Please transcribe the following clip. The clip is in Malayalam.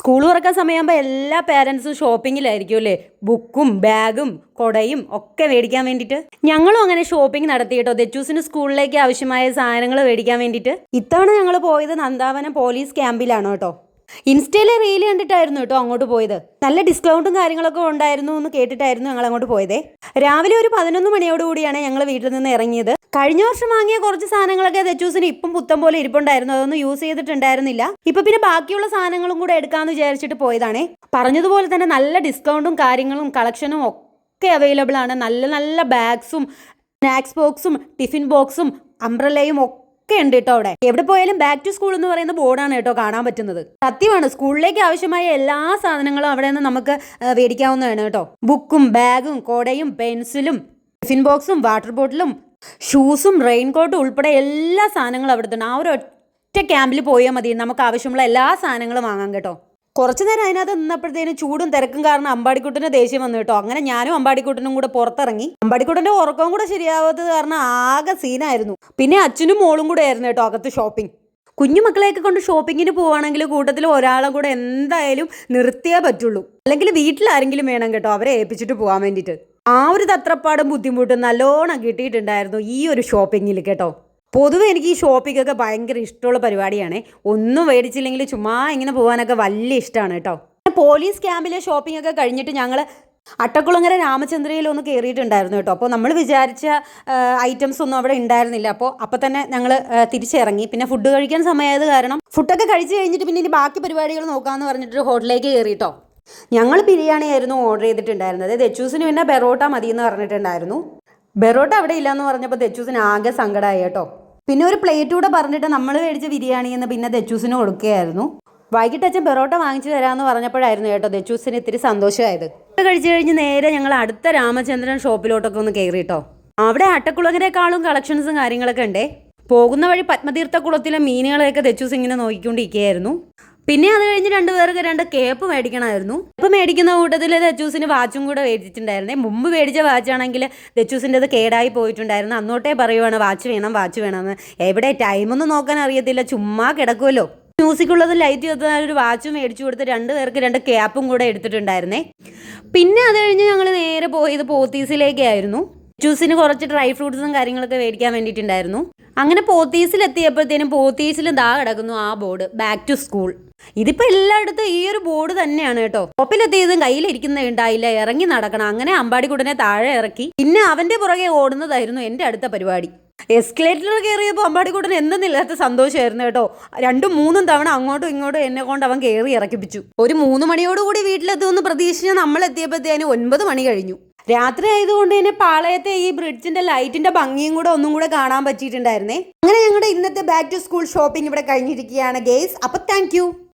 സ്കൂൾ തുറക്കാൻ സമയമാകുമ്പോൾ എല്ലാ പേരൻസും ഷോപ്പിങ്ങിലായിരിക്കും അല്ലേ ബുക്കും ബാഗും കൊടയും ഒക്കെ മേടിക്കാൻ വേണ്ടിയിട്ട്? ഞങ്ങളും അങ്ങനെ ഷോപ്പിംഗ് നടത്തി കേട്ടോ. ദച്ചൂസിന് സ്കൂളിലേക്ക് ആവശ്യമായ സാധനങ്ങൾ മേടിക്കാൻ വേണ്ടിയിട്ട്. ഇത്തവണ ഞങ്ങൾ പോയത് നന്ദാവനം പോലീസ് ക്യാമ്പിലാണ് കേട്ടോ. ഇൻസ്റ്റയിലെ റീൽ കണ്ടിട്ടായിരുന്നു കേട്ടോ അങ്ങോട്ട് പോയത്. നല്ല ഡിസ്കൗണ്ടും കാര്യങ്ങളൊക്കെ ഉണ്ടായിരുന്നു എന്ന് കേട്ടിട്ടായിരുന്നു ഞങ്ങൾ അങ്ങോട്ട് പോയതേ. രാവിലെ ഒരു പതിനൊന്ന് മണിയോടുകൂടിയാണ് ഞങ്ങൾ വീട്ടിൽ നിന്ന് ഇറങ്ങിയത്. കഴിഞ്ഞ വർഷം വാങ്ങിയ കുറച്ച് സാധനങ്ങളൊക്കെ ദച്ചൂസിന് ഇപ്പം പുത്തം പോലെ ഇരിപ്പുണ്ടായിരുന്നു. അതൊന്നും യൂസ് ചെയ്തിട്ടുണ്ടായിരുന്നില്ല. ഇപ്പൊ പിന്നെ ബാക്കിയുള്ള സാധനങ്ങളും കൂടെ എടുക്കാമെന്ന് വിചാരിച്ചിട്ട് പോയതാണേ. പറഞ്ഞതുപോലെ തന്നെ നല്ല ഡിസ്കൗണ്ടും കാര്യങ്ങളും കളക്ഷനും ഒക്കെ അവൈലബിൾ ആണ്. നല്ല നല്ല ബാഗ്സും സ്നാക്സ് ബോക്സും ടിഫിൻ ബോക്സും അംബ്രലയും ഒക്കെ ഉണ്ട് കേട്ടോ അവിടെ. എവിടെ പോയാലും ബാക്ക് ടു സ്കൂൾ എന്ന് പറയുന്ന ബോർഡാണ് കേട്ടോ കാണാൻ പറ്റുന്നത്. സത്യമാണ് സ്കൂളിലേക്ക് ആവശ്യമായ എല്ലാ സാധനങ്ങളും അവിടെ നിന്ന് നമുക്ക് മേടിക്കാവുന്നതാണ് കേട്ടോ. ബുക്കും ബാഗും കൊടയും പെൻസിലും ടിഫിൻ ബോക്സും വാട്ടർ ബോട്ടിലും ഷൂസും റെയിൻകോട്ടും ഉൾപ്പെടെ എല്ലാ സാധനങ്ങളും അവിടെ തന്നെ. ആ ഒരു ഒറ്റ ക്യാമ്പിൽ പോയാൽ മതി. നമുക്ക് ആവശ്യമുള്ള എല്ലാ സാധനങ്ങളും വാങ്ങാം കേട്ടോ. കുറച്ചു നേരം അതിനകത്ത് നിന്നപ്പോഴത്തേനും ചൂടും തിരക്കും കാരണം അമ്പാടിക്കുട്ടന് ദേഷ്യം വന്നു കേട്ടോ. അങ്ങനെ ഞാനും അമ്പാടിക്കുട്ടനും കൂടെ പുറത്തിറങ്ങി. അമ്പാടിക്കുട്ടന്റെ ഉറക്കവും കൂടെ ശരിയാവാത്തത് കാരണം ആകെ സീനായിരുന്നു. പിന്നെ അച്ഛനും മോളും കൂടെ ആയിരുന്നു കേട്ടോ അകത്ത് ഷോപ്പിംഗ് കുഞ്ഞു മക്കളെയൊക്കെ കൊണ്ട് ഷോപ്പിങ്ങിന് പോവുകയാണെങ്കിൽ കൂട്ടത്തിൽ ഒരാളെ കൂടെ എന്തായാലും നിർത്തിയേ പറ്റുള്ളൂ. അല്ലെങ്കിൽ വീട്ടിൽ ആരെങ്കിലും വേണം കേട്ടോ അവരെ ഏൽപ്പിച്ചിട്ട് പോകാൻ വേണ്ടിയിട്ട്. ആ ഒരു തത്രപ്പാടും ബുദ്ധിമുട്ടും നല്ലോണം കിട്ടിയിട്ടുണ്ടായിരുന്നു ഈ ഒരു ഷോപ്പിങ്ങിൽ കേട്ടോ. പൊതുവെ എനിക്ക് ഈ ഷോപ്പിങ്ങൊക്കെ ഭയങ്കര ഇഷ്ടമുള്ള പരിപാടിയാണ്. ഒന്നും മേടിച്ചില്ലെങ്കിൽ ചുമ്മാ ഇങ്ങനെ പോകാനൊക്കെ വലിയ ഇഷ്ടമാണ് കേട്ടോ. പോലീസ് ക്യാമ്പിലെ ഷോപ്പിംഗ് ഒക്കെ കഴിഞ്ഞിട്ട് ഞങ്ങൾ അട്ടക്കുളങ്ങര രാമചന്ദ്രയിൽ ഒന്ന് കയറിയിട്ടുണ്ടായിരുന്നു കേട്ടോ. അപ്പോൾ നമ്മൾ വിചാരിച്ച ഐറ്റംസ് ഒന്നും അവിടെ ഉണ്ടായിരുന്നില്ല. അപ്പോൾ അപ്പോൾ തന്നെ ഞങ്ങൾ തിരിച്ചിറങ്ങി. പിന്നെ ഫുഡ് കഴിക്കാൻ സമയമായത് കാരണം ഫുഡൊക്കെ കഴിച്ച് കഴിഞ്ഞിട്ട് പിന്നെ ഇനി ബാക്കി പരിപാടികൾ നോക്കാമെന്ന് പറഞ്ഞിട്ട് ഹോട്ടലിലേക്ക് കയറിയിട്ടോ ഞങ്ങൾ ബിരിയാണി ആയിരുന്നു ഓർഡർ ചെയ്തിട്ടുണ്ടായിരുന്നത്. ദച്ചൂസിന് പിന്നെ ബെറോട്ട മതി എന്ന് പറഞ്ഞിട്ടുണ്ടായിരുന്നു. ബെറോട്ട അവിടെ ഇല്ലയെന്ന് പറഞ്ഞപ്പോൾ ദച്ചൂസിന് ആകെ സങ്കടമായി കേട്ടോ. പിന്നെ ഒരു പ്ലേറ്റ് കൂടെ പറഞ്ഞിട്ട് നമ്മൾ മേടിച്ച ബിരിയാണി എന്ന് പിന്നെ ദച്ചൂസിന് കൊടുക്കുകയായിരുന്നു. വൈകിട്ട് അച്ഛൻ പെറോട്ട വാങ്ങിച്ചു തരാമെന്ന് പറഞ്ഞപ്പോഴായിരുന്നു കേട്ടോ ദച്ചൂസിന് ഇത്തിരി സന്തോഷമായത്. ഫുഡ് കഴിച്ചു കഴിഞ്ഞ് നേരെ ഞങ്ങൾ അടുത്ത രാമചന്ദ്രൻ ഷോപ്പിലോട്ടൊക്കെ ഒന്ന് കയറി കേട്ടോ അവിടെ അട്ടക്കുളങ്ങരെക്കാളും കളക്ഷൻസും കാര്യങ്ങളൊക്കെ ഉണ്ടേ. പോകുന്ന വഴി പത്മതീർത്ഥ കുളത്തിലെ മീനുകളെയൊക്കെ ദച്ചൂസ് ഇങ്ങനെ നോക്കിക്കൊണ്ടിരിക്കുകയായിരുന്നു. പിന്നെ അത് കഴിഞ്ഞ് രണ്ടുപേർക്ക് രണ്ട് കേപ്പ് മേടിക്കണമായിരുന്നു. കേപ്പ് മേടിക്കുന്ന കൂട്ടത്തിൽ ദച്ചൂസിന് വാച്ചും കൂടെ മേടിച്ചിട്ടുണ്ടായിരുന്നേ. മുമ്പ് മേടിച്ച വാച്ചാണെങ്കിൽ ദച്ചൂസിന്റെത് കേടായി പോയിട്ടുണ്ടായിരുന്നു. അന്നോട്ടേ പറയുവാണ് വാച്ച് വേണം വാച്ച് വേണമെന്ന്. എവിടെ ടൈമൊന്നും നോക്കാൻ അറിയത്തില്ല ചുമ്മാ കിടക്കുമല്ലോ മ്യൂസിക്കുള്ളത് ലൈറ്റ് ചെയ്താൽ ഒരു വാച്ച് മേടിച്ചു കൊടുത്ത് രണ്ട് പേർക്ക് രണ്ട് ക്യാപ്പും കൂടെ എടുത്തിട്ടുണ്ടായിരുന്നേ. പിന്നെ അത് കഴിഞ്ഞ് ഞങ്ങൾ നേരെ പോയത് പോത്തീസിലേക്കായിരുന്നു. ജ്യൂസിന് കുറച്ച് ഡ്രൈ ഫ്രൂട്ട്സും കാര്യങ്ങളൊക്കെ മേടിക്കാൻ വേണ്ടിയിട്ടുണ്ടായിരുന്നു. അങ്ങനെ പോത്തീസിലെത്തിയപ്പോഴത്തേനും പോത്തീസിൽ ദാ കിടക്കുന്നു ആ ബോർഡ്. Back to school. ഇതിപ്പോ എല്ലായിടത്തും ഈ ഒരു ബോർഡ് തന്നെയാണ് കേട്ടോ. ഒപ്പിലെത്തിയതും കയ്യിലിരിക്കുന്ന ഉണ്ടായില്ല ഇറങ്ങി നടക്കണം. അങ്ങനെ അമ്പാടിക്കുടനെ താഴെ ഇറക്കി. പിന്നെ അവന്റെ പുറകെ ഓടുന്നതായിരുന്നു എന്റെ അടുത്ത പരിപാടി. എസ്കലേറ്റർ കയറിയപ്പോൾ അമ്പാടിക്കുട്ടൻ എന്തെന്നില്ലാത്ത സന്തോഷമായിരുന്നു കേട്ടോ. രണ്ടും മൂന്നും തവണ അങ്ങോട്ടും ഇങ്ങോട്ടും എന്നെ കൊണ്ട് അവൻ കയറി ഇറക്കിപ്പിച്ചു. ഒരു മൂന്ന് മണിയോടുകൂടി വീട്ടിലെത്തുമെന്ന് പ്രതീക്ഷിച്ച് നമ്മൾ എത്തിയപ്പോഴത്തേന് ഒൻപത് മണി കഴിഞ്ഞു. രാത്രി ആയതുകൊണ്ട് തന്നെ പാളയത്തെ ഈ ബ്രിഡ്ജിന്റെ ലൈറ്റിന്റെ ഭംഗിയും കൂടെ ഒന്നും കൂടെ കാണാൻ പറ്റിയിട്ടുണ്ടായിരുന്നേ. അങ്ങനെ ഞങ്ങളുടെ ഇന്നത്തെ ബാക്ക് ടു സ്കൂൾ ഷോപ്പിംഗ് ഇവിടെ കഴിഞ്ഞിരിക്കുകയാണ് ഗേസ് അപ്പൊ താങ്ക്